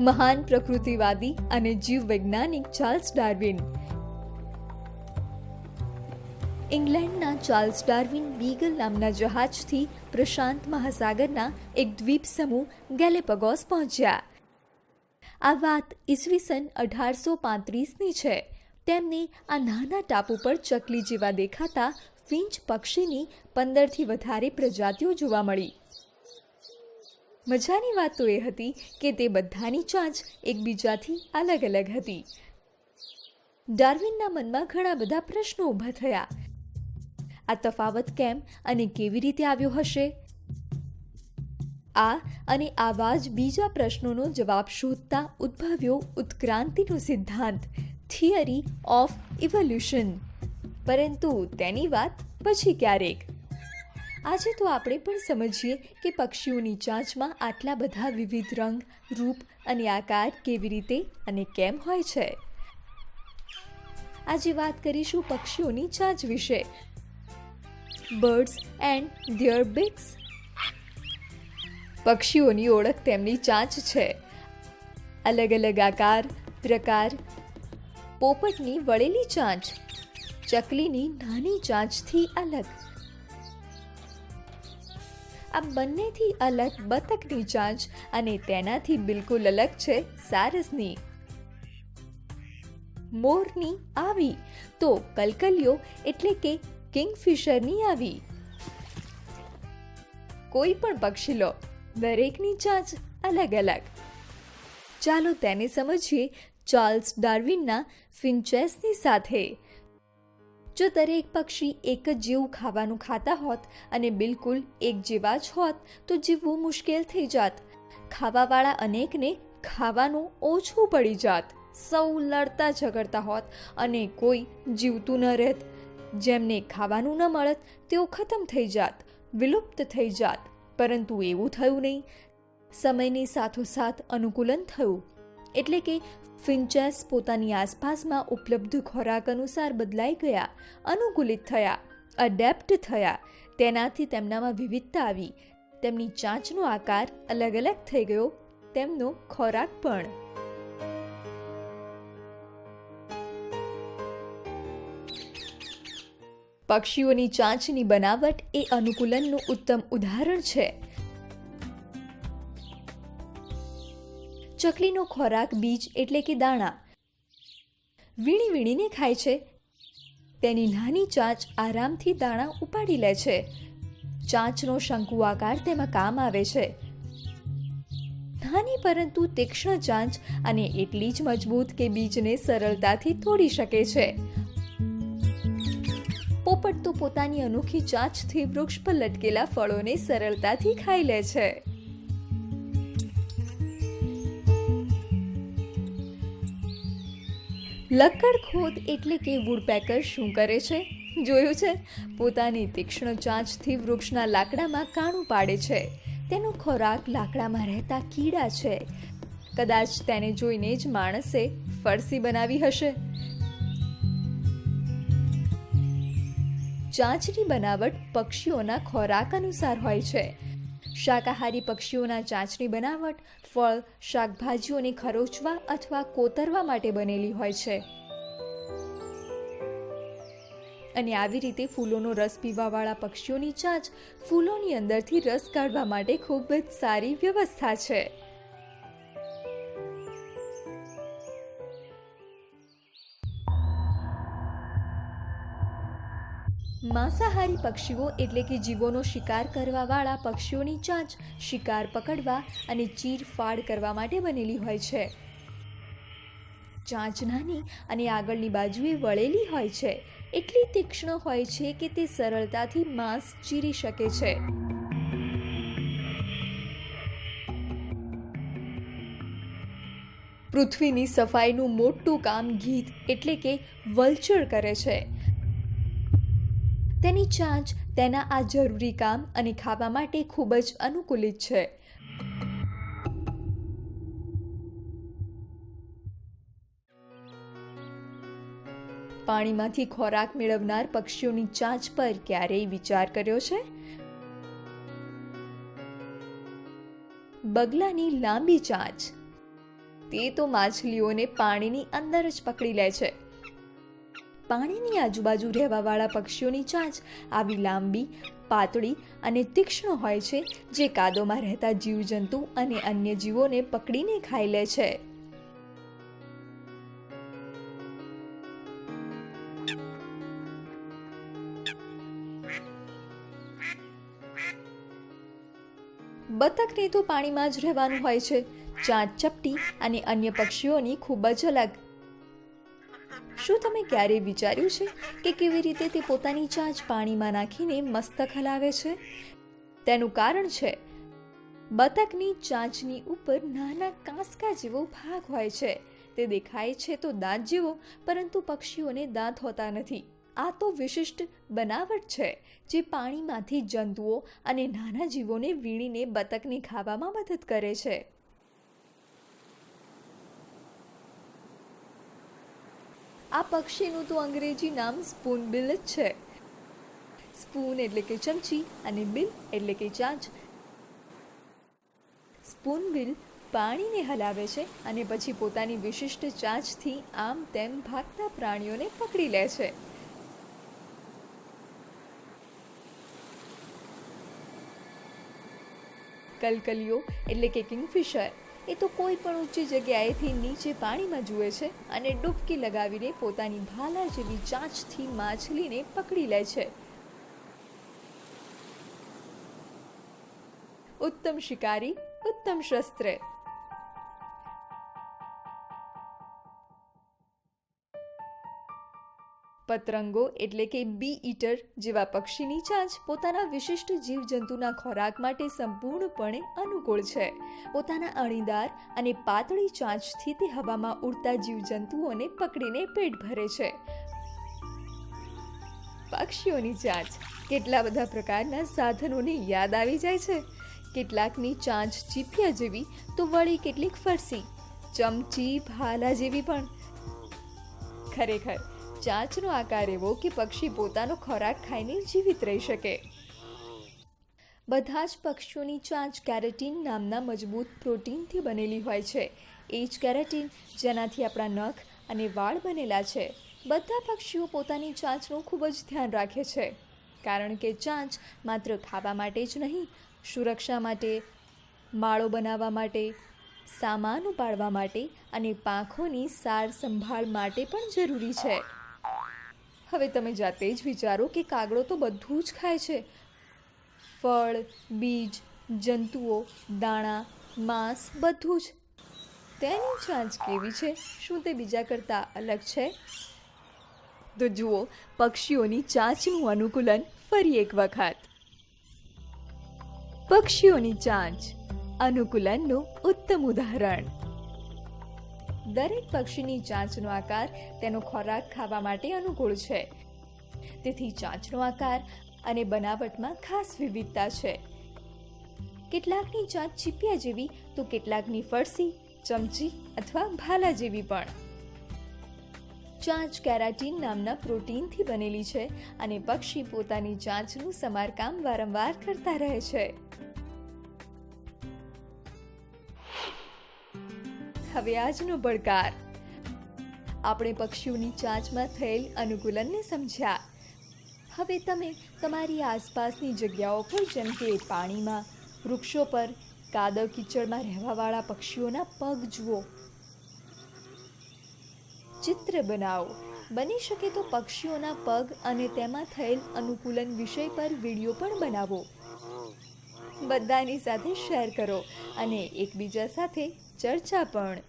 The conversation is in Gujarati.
મહાન પ્રકૃતિવાદી અને જીવ વૈજ્ઞાનિક ચાર્લ્સ ડાર્વિન. ઇંગ્લેન્ડના ચાર્લ્સ ડાર્વિન બીગલ નામના જહાજથી પ્રશાંત મહાસાગરના એક દ્વીપ સમૂહ ગેલેપગોસ પહોંચ્યા. આ વાત ઈસવીસન અઢારસો પાંત્રીસની છે. તેમને આ નાના ટાપુ પર ચકલી જેવા દેખાતા ફિંચ પક્ષીની પંદરથી વધારે પ્રજાતિઓ જોવા મળી. મજાની વાત તો એ હતી કે તે બધાની ચાંચ એકબીજાથી અલગ અલગ હતી. ડાર્વિનના મનમાં ઘણા બધા પ્રશ્નો ઊભા થયા. આ તફાવત કેમ અને કેવી રીતે આવ્યો હશે? આ અને આવા જ બીજા પ્રશ્નોનો જવાબ શોધતા ઉદ્ભવ્યો ઉત્ક્રાંતિનો સિદ્ધાંત, થિયરી ઓફ ઇવોલ્યુશન. પરંતુ તેની વાત પછી ક્યારેક? આજે તો આપણે પણ સમજીએ કે પક્ષીઓની ચાંચમાં આટલા બધા વિવિધ રંગ, રૂપ અને આકાર કેવી રીતે અને કેમ હોય છે. આજે વાત કરીશું પક્ષીઓની ચાંચ વિશે. બર્ડ્સ એન્ડ ધિયર બિક્સ પક્ષીઓની ઓળખ તેમની ચાંચ છે. અલગ અલગ આકાર, પ્રકાર. પોપટની વળેલી ચાંચ, ચકલીની નાની ચાંચથી અલગ. આ બંનેથી અલગ બતકની ચાંચ અને તેનાથી બિલકુલ અલગ છે સારસની. મોરની આવી. તો કલકલિયો એટલે કે કિંગફિશરની આવી. કોઈ પણ પક્ષી લો. દરેકની ચાંચ અલગ અલગ. ચાલો તેને સમજીએ ચાર્લ્સ ડાર્વિનના ફિન્ચેસની સાથે. જો દરેક પક્ષી એક જ જેવું ખાવાનું ખાતા હોત અને બિલકુલ એક જેવા જ હોત, તો જીવવું મુશ્કેલ થઈ જાત. ખાવાવાળા અનેકને ખાવાનું ઓછું પડી જાત. સૌ લડતા ઝઘડતા હોત અને કોઈ જીવતું ન રહેત. જેમને ખાવાનું ન મળત, તેઓ ખતમ થઈ જાત, વિલુપ્ત થઈ જાત. પરંતુ એવું થયું નહીં. સમયની સાથોસાથ અનુકૂલન થયું. એટલે કે ફિન્ચેસ પોતાની આસપાસમાં ઉપલબ્ધ ખોરાક અનુસાર બદલાઈ ગયા, અનુકૂલિત થયા અડેપ્ટ થયા. તેનાથી તેમનામાં વિવિધતા આવી. તેમની ચાંચનો આકાર અલગ અલગ થઈ ગયો, તેમનો ખોરાક પણ. પક્ષીઓની ચાંચની બનાવટ એ અનુકૂલનનું ઉત્તમ ઉદાહરણ છે. ચકલીનો ખોરાક, બીજ એટલે કે દાણા. વીણી વીણીને ખાય છે. તેની નાની ચાંચ આરામથી દાણા ઉપાડી લે છે. ચાંચનો શંકુ આકાર તેમાં કામ આવે છે. નાની પરંતુ તીક્ષ્ણ ચાંચ અને એટલી જ મજબૂત કે બીજને સરળતાથી તોડી શકે છે. પોપટ તો પોતાની અનોખી ચાંચથી વૃક્ષ પર લટકેલા ફળોને સરળતાથી ખાઈ લે છે. લક્કડ ખોદ એટલે કે વુડપેકર શું કરે છે? જોયું છે? પોતાની તીક્ષ્ણ ચાંચથી વૃક્ષના લાકડામાં કાણું પાડે છે. તેનો ખોરાક લાકડામાં રહેતા કીડા છે. કદાચ તેને જોઈને જ માણસે ફરસી બનાવી હશે. ચાંચની બનાવટ પક્ષીઓના ખોરાક અનુસાર હોય છે. શાકાહારી પક્ષીઓના ચાંચની બનાવટ ફળ, શાકભાજીઓને ખરોચવા અથવા કોતરવા માટે બનેલી હોય છે. અને આવી રીતે ફૂલોનો રસ પીવાવાળા પક્ષીઓની ચાંચ ફૂલોની અંદરથી રસ કાઢવા માટે ખૂબ જ સારી વ્યવસ્થા છે. માંસાહારી પક્ષીઓ એટલે કે જીવોનો શિકાર કરવાવાળા પક્ષીઓની ચાંચ શિકાર પકડવા અને ચીરફાડ કરવા માટે બનેલી હોય છે. ચાંચ નાની અને આગળની બાજુએ વળેલી હોય છે. એટલી તીક્ષ્ણ હોય છે કે તે સરળતાથી માંસ ચીરી શકે છે. પૃથ્વીની સફાઈનું મોટું કામ ગીધ એટલે કે વલ્ચર કરે છે. તેની ચાંચ તેના આ જરૂરી કામ અને ખાવા માટે ખૂબ જ અનુકૂલિત છે. પાણીમાંથી ખોરાક મેળવનાર પક્ષીઓની ચાંચ પર ક્યારેય વિચાર કર્યો છે? બગલાની લાંબી ચાંચ. તે તો માછલીઓને પાણીની અંદર જ પકડી લે છે. પાણીની આજુબાજુ રહેવાવાળા પક્ષીઓની ચાંચ આવી લાંબી, પાતળી અને તીક્ષ્ણ હોય છે, જે કાદોમાં રહેતા જીવજંતુ અને અન્ય જીવોને પકડીને ખાઈ લે છે. બતકને તો પાણીમાં જ રહેવાનું હોય છે. ચાંચ ચપટી અને અન્ય પક્ષીઓની ખૂબ જ અલગ શું તમે ક્યારેય વિચાર્યું છે કે કેવી રીતે તે પોતાની ચાંચ પાણીમાં નાખીને મસ્તક હલાવે છે? તેનું કારણ છે, બતકની ચાંચની ઉપર નાના કાંસકા જેવો ભાગ હોય છે. તે દેખાય છે તો દાંત જેવો, પરંતુ પક્ષીઓને દાંત હોતા નથી. આ તો વિશિષ્ટ બનાવટ છે, જે પાણીમાંથી જંતુઓ અને નાના જીવોને વીણીને બતકને ખાવામાં મદદ કરે છે. આ પક્ષીનું તો અંગ્રેજી નામ સ્પૂન બિલ જ છે. સ્પૂન એટલે કે ચમચી અને બિલ એટલે કે ચાંચ. સ્પૂન બિલ પાણીને હલાવે છે અને પછી પોતાની વિશિષ્ટ ચાંચથી આમ તેમ ભાગતા પ્રાણીઓને પકડી લે છે. કલકલીઓ એટલે કે કિંગફિશર. એ તો કોઈ પણ ઊંચી જગ્યાએથી નીચે પાણીમાં જુએ છે અને ડૂબકી લગાવીને પોતાની ભાલા જેવી ચાંચથી માછલીને પકડી લે છે. ઉત્તમ શિકારી, ઉત્તમ શસ્ત્ર. પતરંગો એટલે કે બી ઈટર જેવા પક્ષીની ચાંચ પોતાના વિશિષ્ટ જીવજંતુના ખોરાક માટે સંપૂર્ણપણે અનુકૂળ છે. પોતાના અણીદાર અને પાતળી ચાંચથી તે હવામાં ઉડતા જીવજંતુઓને પકડીને પેટ ભરે છે. પક્ષીઓની ચાંચ કેટલા બધા પ્રકારના સાધનોને યાદ આવી જાય છે? કેટલાકની ચાંચ ચીપિયા જેવી તો વળી કેટલીક ફરસી, ચમચી, ભાલા જેવી પણ. ખરેખર ચાંચનો આકાર એવો કે પક્ષી પોતાનો ખોરાક ખાઈને જીવિત રહી શકે. બધા જ પક્ષીઓની ચાંચ કેરેટીન નામના મજબૂત પ્રોટીનથી બનેલી હોય છે. એ જ કેરેટીન જેનાથી આપણા નખ અને વાળ બનેલા છે. બધા પક્ષીઓ પોતાની ચાંચનું ખૂબ જ ધ્યાન રાખે છે. કારણ કે ચાંચ માત્ર ખાવા માટે જ નહીં, સુરક્ષા માટે, માળો બનાવવા માટે, સામાન ઉપાડવા માટે અને પાંખોની સાર સંભાળ માટે પણ જરૂરી છે. હવે તમે જાતે જ વિચારો કે કાગડો તો બધું જ ખાય છે. ફળ, બીજ, જંતુઓ, દાણા, માંસ બધું જ. તેની ચાંચ કેવી છે? શું તે બીજા કરતાં અલગ છે? તો જુઓ, પક્ષીઓની ચાંચનું અનુકૂલન ફરી એક વખત. પક્ષીઓની ચાંચ અનુકૂલનનું ઉત્તમ ઉદાહરણ. દરેક પક્ષીની ચાંચનો આકાર તેનો ખોરાક ખાવા માટે અનુકૂળ છે. તેથી ચાંચનો આકાર અને બનાવટમાં ખાસ વિવિધતા છે. કેટલાકની ચાંચ ચીપિયા જેવી તો કેટલાકની ફરસી, ચમચી અથવા ભાલા જેવી પણ. ચાંચ કેરાટીન નામના પ્રોટીનથી બનેલી છે અને પક્ષી પોતાની ચાંચનું સમારકામ વારંવાર કરતા રહે છે. હવે આજનો પડકાર. આપણે પક્ષીઓની ચાંચમાં થયેલ અનુકૂલનને સમજ્યા. હવે તમે તમારી આસપાસની જગ્યાઓ પર જેમ કે પાણીમાં, વૃક્ષો પર, કાદવ કીચડમાં રહેવાવાળા પક્ષીઓના પગ જુઓ. ચિત્ર બનાવો. બની શકે તો પક્ષીઓના પગ અને તેમાં થયેલ અનુકૂલન વિષય પર વીડિયો પણ બનાવો. બધાની સાથે શેર કરો અને એકબીજા સાથે ચર્ચા પણ.